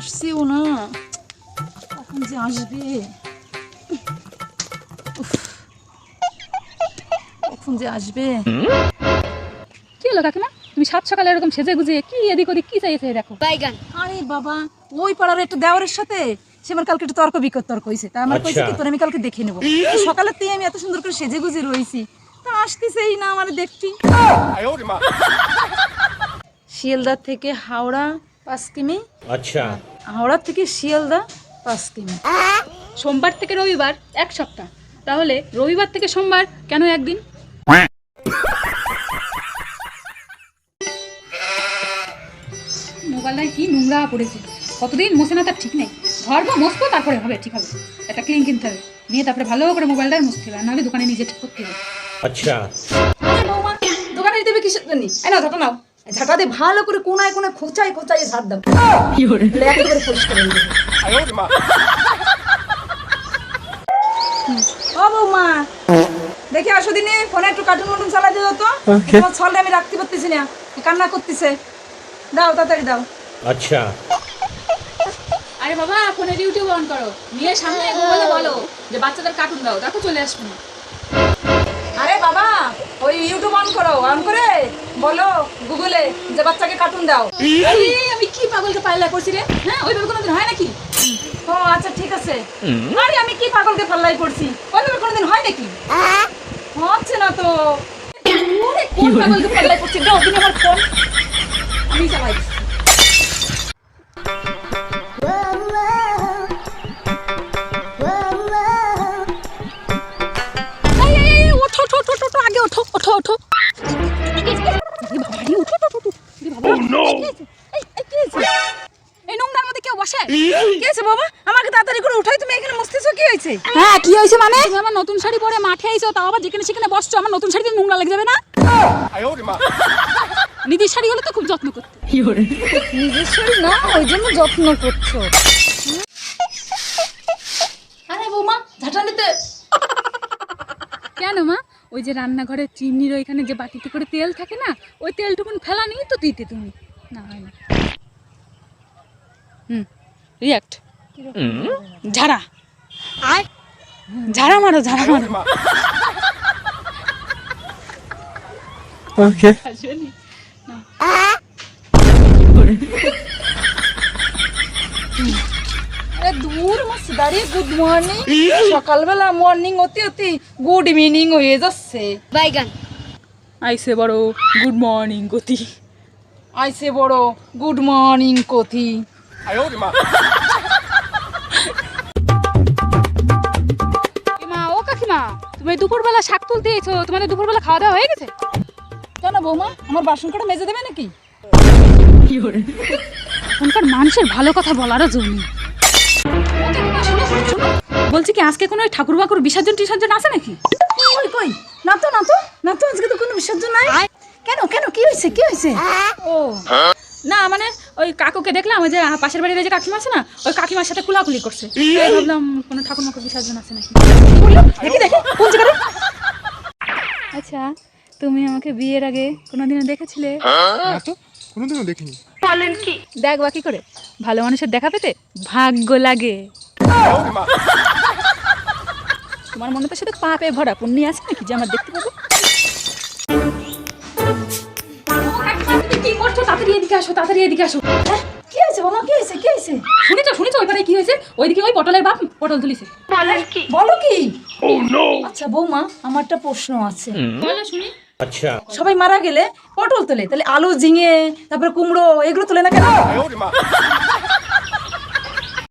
আসছেও না এখন যে আসবে এখন যে আসবে কি হলো কাকিমা? তুমি সাত সকালে এরকম সেজে গুজে কি এদিক ওদিক কি চাইছে দেখো? বাইগান। আরে বাবা ওই পাড়ার একটু দেওয়ারের সাথে সে আমার কালকে একটু তর্ক বিতর্ক হয়েছে তা আমার কইছে কি তোর আমি কালকে দেখে নেব। সকালের থেকে আমি এত সুন্দর করে সেজে গুজে রয়েছি তা আসতেছেই না আমার দেখছি শিয়ালদার থেকে হাওড়া পাঁচ কিমি। আচ্ছা। হাওড়া থেকে শিয়ালদা পাঁচ কিমি। সোমবার থেকে রবিবার এক সপ্তাহ। তাহলে রবিবার থেকে সোমবার কেন একদিন? মোবাইলটায় কি নোংরা পড়েছে? কতদিন মোছে না তার ঠিক নেই। ধর্ম মসবো তারপরে হবে ঠিক হবে। একটা ক্লিন কিনতে হবে। নিয়ে তারপরে ভালো করে মোবাইলটা মুছতে হবে নাহলে দোকানে নিজে ঠিক করতে হবে। আচ্ছা। দোকানে দিতে হবে কিসের জন্য? এই না ধরো নাও। ঝাঁটা ভালো করে কোনায় কোনায় খোঁচায় খোঁচায় ঝাঁট দাও। দেখি আসো দিনে ফোনে একটু কার্টুন তো। তোমার ছলে আমি রাখতে পারতেছি না। কান্না করতেছে? দাও তাড়াতাড়ি দাও। আচ্ছা। আরে বাবা ফোনে ইউটিউব অন করো। নিয়ে সামনে বলো যে বাচ্চাদের কার্টুন দাও দেখো চলে আসব। আরে বাবা ওই ইউটিউব অন করো অন করে বলো গুগলে যে বাচ্চাকে কার্টুন দাও। আরে, আমি কি পাগলকে পাল্লা করছি রে? হ্যাঁ ওইভাবে কোনোদিন হয় নাকি? ও আচ্ছা ঠিক আছে। আরে আমি কি পাগলকে পাল্লাই করছি? ওইভাবে কোনোদিন হয় নাকি? হচ্ছে না তো। কোন পাগলকে পাল্লা করছি? দাও তুমি আমার ফোন। আমি চালাই বসে? কি হয়েছে বাবা? আমাকে তাড়াতাড়ি করে উঠাই তুমি এখানে মস্তিছো কি হয়েছে? হ্যাঁ কি হয়েছে মানে? তুমি আমার নতুন শাড়ি পরে মাঠে আইছো তাও আবার যেখানে সেখানে বসছো আমার নতুন শাড়িতে নোংরা লেগে যাবে না? নিজের শাড়ি হলে তো খুব যত্ন করতে। নিজের শরীর না ওই জন্য যত্ন করছ। আরে বৌমা ঝাঁটা নিতে কেন মা? ওই যে রান্নাঘরের চিমনির ওইখানে যে বাটিতে করে তেল থাকে না ওই তেলটুকুন ফেলা নেই তো দিতে তুমি। না হয় না। হুম। রিয়াক্ট ঝাড়া আয় ঝাড়া মারো ঝাড়া মারো আরে দূর মাস দাঁড়িয়ে গুড মর্নিং সকালবেলা মর্নিং অতি অতি গুড ইভিনিং হয়ে যাচ্ছে বাইগান আইসে বড় গুড মর্নিং আইসে বড় গুড মর্নিং কথি ও কাকিমা তুমি দুপুরবেলা শাক তুলতে এসো তোমাদের দুপুরবেলা খাওয়া দাওয়া হয়ে গেছে? কেন বৌমা আমার বাসন কটা মেজে দেবে নাকি? এখনকার মানুষের ভালো কথা বলারও বলছি কি আজকে কোনো ঠাকুর বাকুর বিসর্জন টিসর্জন আছে নাকি? কই কই? না তো না তো না তো আজকে তো কোনো বিসর্জন নাই। কেন কেন কি হয়েছে কি হয়েছে? ও। না মানে ওই কাকুকে দেখলাম ওই যে পাশের বাড়ির ওই যে কাকিমা আছে না ওই কাকিমার সাথে কুলাকুলি করছে। ভাবলাম কোনো ঠাকুর মাকুর বিসর্জন আছে নাকি? দেখি দেখি আচ্ছা তুমি আমাকে বিয়ের আগে কোনোদিনও দেখেছিলে? না তো কোনোদিনও দেখিনি। দেখ বাকি করে ভালো মানুষের দেখা পেতে ভাগ্য লাগে। তোমার মনে তো শুধু পাপে ভরা পুণ্যি আছে নাকি যে আমার দেখতে পাবো? এদিকে আসো তাড়াতাড়ি এদিকে আসো। হ্যাঁ, কি হয়েছে বলো কি হয়েছে কি হয়েছে? শুনেছো শুনেছো ওইবারে কি হয়েছে? ওইদিকে ওই পটলের বাপ পটল তুলিছে। বলো হ্যাঁ, কি? আচ্ছা বৌমা আমার একটা প্রশ্ন আছে। শুনি। আচ্ছা। সবাই মারা গেলে পটল তোলে তাহলে আলু ঝিঙে তারপরে কুমড়ো এগুলো তোলে না কেন?